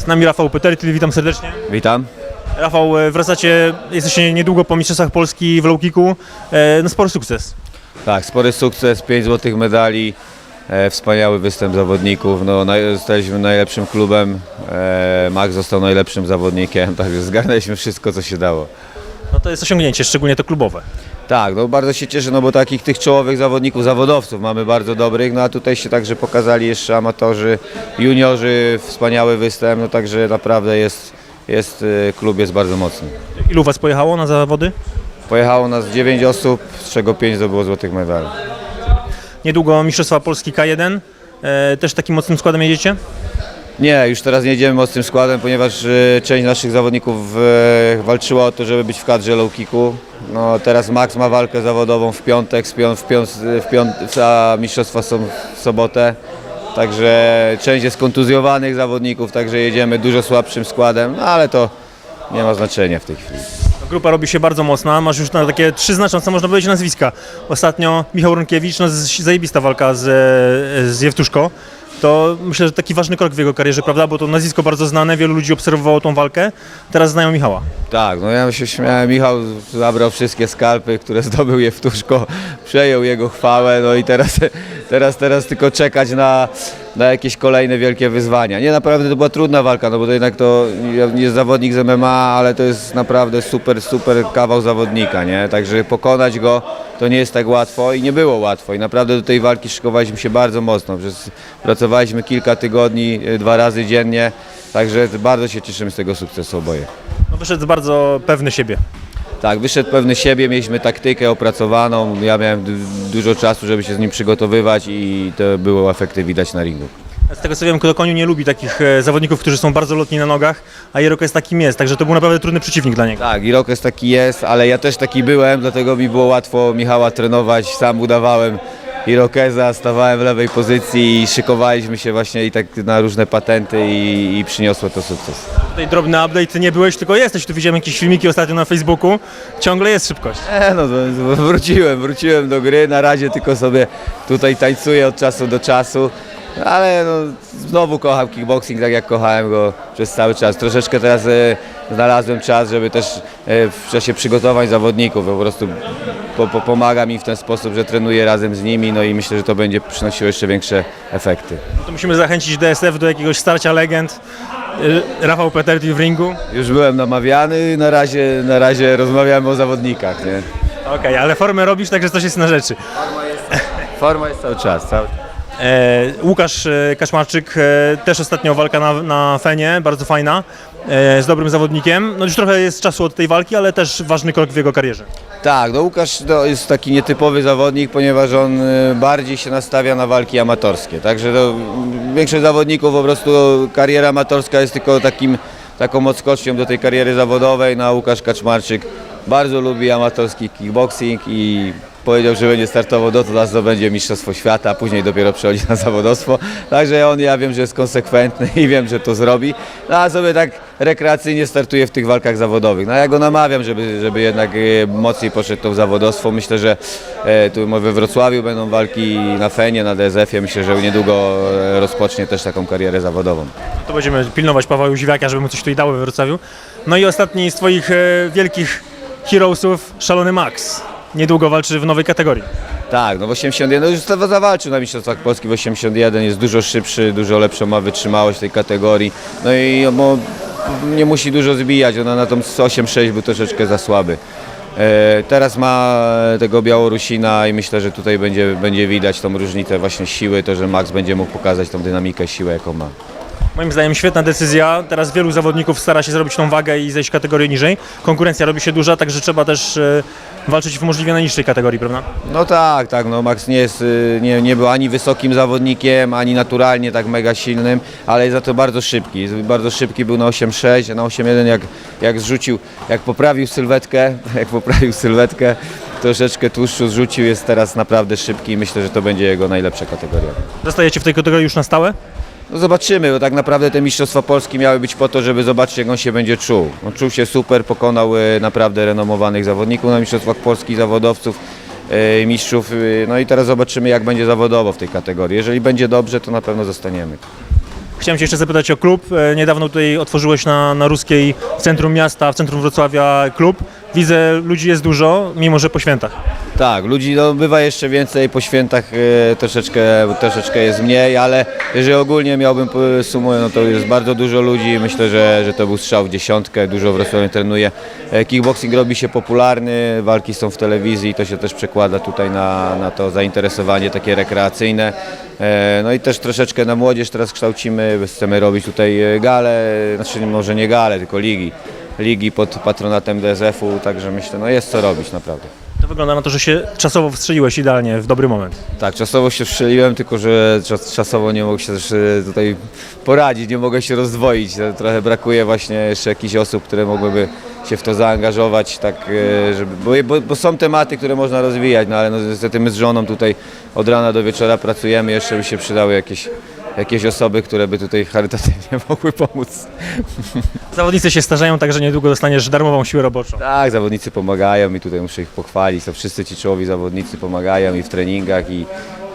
Z nami Rafał Petertil, witam serdecznie. Witam. Rafał, e, wracacie, jesteście niedługo po Mistrzostwach Polski w low kicku. E, No spory sukces. Tak, spory sukces, 5 złotych medali, e, wspaniały występ zawodników. No, naj, zostaliśmy najlepszym klubem, e, Max został najlepszym zawodnikiem, także zgarnęliśmy wszystko, co się dało. No to jest osiągnięcie, szczególnie to klubowe. Tak, no bardzo się cieszę, no bo takich tych czołowych zawodników, zawodowców mamy bardzo dobrych, no a tutaj się także pokazali jeszcze amatorzy, juniorzy, wspaniały występ, no także naprawdę jest, jest e, klub jest bardzo mocny. Ilu was pojechało na zawody? Pojechało nas 9 osób, z czego 5 zdobyło złotych medali. Niedługo Mistrzostwa Polski K1. E, Też takim mocnym składem jedziecie? Nie, już teraz nie jedziemy mocnym składem, ponieważ e, część naszych zawodników e, walczyła o to, żeby być w kadrze low kicku. No, teraz Max ma walkę zawodową w piątek, w, w, piąt- a mistrzostwa są w sobotę. Także część jest kontuzjowanych zawodników, także jedziemy dużo słabszym składem, no ale to nie ma znaczenia w tej chwili. Grupa robi się bardzo mocna, masz już na takie trzy znaczące, można powiedzieć, nazwiska. Ostatnio Michał Rąkiewicz, no zajebista walka z, z Jewtuszko. To myślę, że taki ważny krok w jego karierze, prawda? Bo to nazwisko bardzo znane, wielu ludzi obserwowało tą walkę. Teraz znają Michała. Tak, no ja się śmiałem, Michał zabrał wszystkie skalpy, które zdobył je w Tuszko, przejął jego chwałę, no i teraz, teraz, teraz tylko czekać na, na jakieś kolejne wielkie wyzwania. Nie, naprawdę to była trudna walka, no bo to jednak to jest zawodnik z MMA, ale to jest naprawdę super, super kawał zawodnika, nie? Także pokonać go to nie jest tak łatwo i nie było łatwo i naprawdę do tej walki szykowaliśmy się bardzo mocno, przez, pracowaliśmy kilka tygodni, y, dwa razy dziennie, także bardzo się cieszymy z tego sukcesu oboje. No wyszedł bardzo pewny siebie. Tak, wyszedł pewny siebie, mieliśmy taktykę opracowaną, ja miałem du- dużo czasu, żeby się z nim przygotowywać i to było efekty widać na ringu. Z tego co wiem, Kto Koniu nie lubi takich e, zawodników, którzy są bardzo lotni na nogach, a Jerokes takim jest, także to był naprawdę trudny przeciwnik dla niego. Tak, Irokes taki jest, ale ja też taki byłem, dlatego mi było łatwo Michała trenować, sam udawałem Irokeza, stawałem w lewej pozycji i szykowaliśmy się właśnie i tak na różne patenty i, i przyniosło to sukces. Tutaj drobny update, ty nie byłeś, tylko jesteś, tu widziałem jakieś filmiki ostatnio na Facebooku, ciągle jest szybkość. E, no to- to wróciłem, wróciłem do gry, na razie tylko sobie tutaj tańcuję od czasu do czasu, ale no, znowu kocham kickboxing tak jak kochałem go przez cały czas. Troszeczkę teraz e, znalazłem czas, żeby też e, w czasie przygotowań zawodników po prostu po, po, pomaga mi w ten sposób, że trenuję razem z nimi, no i myślę, że to będzie przynosiło jeszcze większe efekty. To musimy zachęcić DSF do jakiegoś starcia legend. E, Rafał Peterti w ringu. Już byłem namawiany, na razie, na razie rozmawiamy o zawodnikach, nie? Okej, ale formę robisz, także coś jest na rzeczy. Forma jest cały czas, cały Łukasz e, Kaczmarczyk, e, też ostatnio walka na, na Fenie, bardzo fajna, e, z dobrym zawodnikiem. No już trochę jest czasu od tej walki, ale też ważny krok w jego karierze. Tak, no Łukasz to jest taki nietypowy zawodnik, ponieważ on bardziej się nastawia na walki amatorskie. Także to, mm, większość zawodników po prostu kariera amatorska jest tylko takim, taką odskocznią do tej kariery zawodowej. No a Łukasz Kaczmarczyk bardzo lubi amatorski kickboxing i powiedział, że będzie startował do to, zdobędzie Mistrzostwo Świata, a później dopiero przechodzi na zawodowstwo. Także on, ja wiem, że jest konsekwentny i wiem, że to zrobi. No a sobie tak rekreacyjnie startuje w tych walkach zawodowych. No ja go namawiam, żeby, żeby jednak e, mocniej poszedł w zawodowstwo. Myślę, że e, tu we Wrocławiu będą walki na Fenie, na DSF-ie. Myślę, że niedługo e, rozpocznie też taką karierę zawodową. To będziemy pilnować Pawła Jóźwiaka, żeby mu coś tutaj dało we Wrocławiu. No i ostatni z Twoich e, wielkich heroesów, Szalony Max. Niedługo walczy w nowej kategorii. Tak, no w 81, no już to zawalczył na Mistrzostwach Polski w 81, jest dużo szybszy, dużo lepszą ma wytrzymałość tej kategorii. No i bo nie musi dużo zbijać, ona na tą 8-6 był troszeczkę za słaby. E, teraz ma tego Białorusina i myślę, że tutaj będzie, będzie widać tą różnicę właśnie siły, to, że Max będzie mógł pokazać tą dynamikę siły, jaką ma. Moim zdaniem świetna decyzja. Teraz wielu zawodników stara się zrobić tą wagę i zejść kategorię niżej. Konkurencja robi się duża, także trzeba też e, walczyć w możliwie najniższej kategorii, prawda? No tak, tak, no Max nie, jest, y, nie, nie był ani wysokim zawodnikiem, ani naturalnie tak mega silnym, ale jest za to bardzo szybki. Jest Bardzo szybki był na 8.6, a na 8.1 jak, jak zrzucił, jak poprawił sylwetkę, jak poprawił sylwetkę, troszeczkę tłuszczu zrzucił, jest teraz naprawdę szybki i myślę, że to będzie jego najlepsza kategoria. Zostajecie w tej kategorii już na stałe? No zobaczymy, bo tak naprawdę te Mistrzostwa Polski miały być po to, żeby zobaczyć jak on się będzie czuł. On czuł się super, pokonał e, naprawdę renomowanych zawodników na Mistrzostwach Polski, zawodowców, e, mistrzów. e, No i teraz zobaczymy jak będzie zawodowo w tej kategorii. Jeżeli będzie dobrze, to na pewno zostaniemy. Chciałem Cię jeszcze zapytać o klub. Niedawno tutaj otworzyłeś na, na Ruskiej w centrum miasta, w centrum Wrocławia klub. Widzę, ludzi jest dużo, mimo że po świętach. Tak, ludzi no, bywa jeszcze więcej, po świętach e, troszeczkę, troszeczkę jest mniej, ale jeżeli ogólnie miałbym po- sumuję, no to jest bardzo dużo ludzi. Myślę, że, że to był strzał w dziesiątkę, dużo w Wrocławiu trenuje. E, Kickboxing robi się popularny, walki są w telewizji, to się też przekłada tutaj na, na to zainteresowanie takie rekreacyjne. E, No i też troszeczkę na młodzież teraz kształcimy, chcemy robić tutaj e, gale, znaczy może nie gale, tylko ligi. Ligi pod patronatem DSF-u, także myślę, no jest co robić naprawdę. To wygląda na to, że się czasowo wstrzeliłeś idealnie, w dobry moment. Tak, czasowo się strzeliłem, tylko że czas, czasowo nie mogę się też e, tutaj poradzić, nie mogę się rozdwoić. E, Trochę brakuje właśnie jeszcze jakichś osób, które mogłyby się w to zaangażować, tak, e, żeby, bo, bo, bo są tematy, które można rozwijać, no ale no, niestety my z żoną tutaj od rana do wieczora pracujemy, jeszcze by się przydały jakieś, jakieś osoby, które by tutaj charytatywnie mogły pomóc. Zawodnicy się starzeją, także niedługo dostaniesz darmową siłę roboczą. Tak, zawodnicy pomagają i tutaj muszę ich pochwalić. To wszyscy ci czołowi zawodnicy pomagają i w treningach i,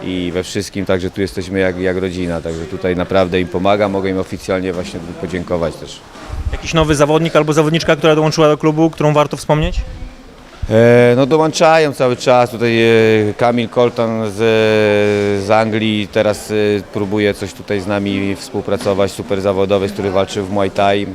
i we wszystkim, także tu jesteśmy jak, jak rodzina, także tutaj naprawdę im pomagam, mogę im oficjalnie właśnie podziękować też. Jakiś nowy zawodnik albo zawodniczka, która dołączyła do klubu, którą warto wspomnieć? E, no dołączają cały czas, tutaj e, Kamil Colton z, z Anglii teraz e, próbuje coś tutaj z nami współpracować, super zawodowiec, który walczy w Muay Thai.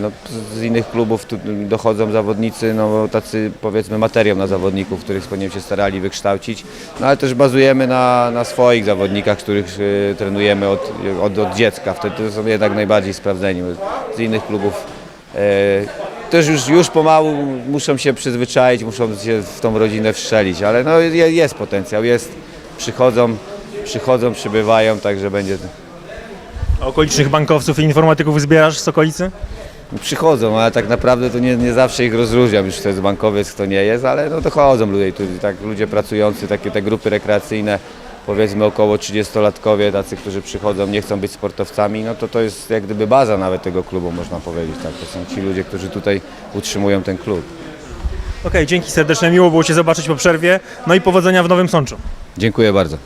No, z- innych klubów dochodzą zawodnicy, no tacy powiedzmy materiał na zawodników, których będziemy się starali wykształcić, no ale też bazujemy na, na swoich zawodnikach, których trenujemy od, od, od dziecka, wtedy to są jednak najbardziej sprawdzeni z innych klubów. Też już, już pomału muszą się przyzwyczaić, muszą się w tą rodzinę wszczelić, ale no je- jest potencjał, jest, przychodzą, przychodzą, przybywają, także będzie, A okolicznych bankowców i informatyków zbierasz z okolicy? przychodzą, ale tak naprawdę to nie, nie zawsze ich rozróżniam, już kto jest bankowiec, kto nie jest, ale no dochodzą ludzie, tu, tak, ludzie pracujący, takie te grupy rekreacyjne, powiedzmy około 30-latkowie, tacy, którzy przychodzą, nie chcą być sportowcami, no to to jest jak gdyby baza nawet tego klubu, można powiedzieć, tak, to są ci ludzie, którzy tutaj utrzymują ten klub. Okej, dzięki serdecznie, miło było Cię zobaczyć po przerwie, no i powodzenia w Nowym Sączu. Dziękuję bardzo.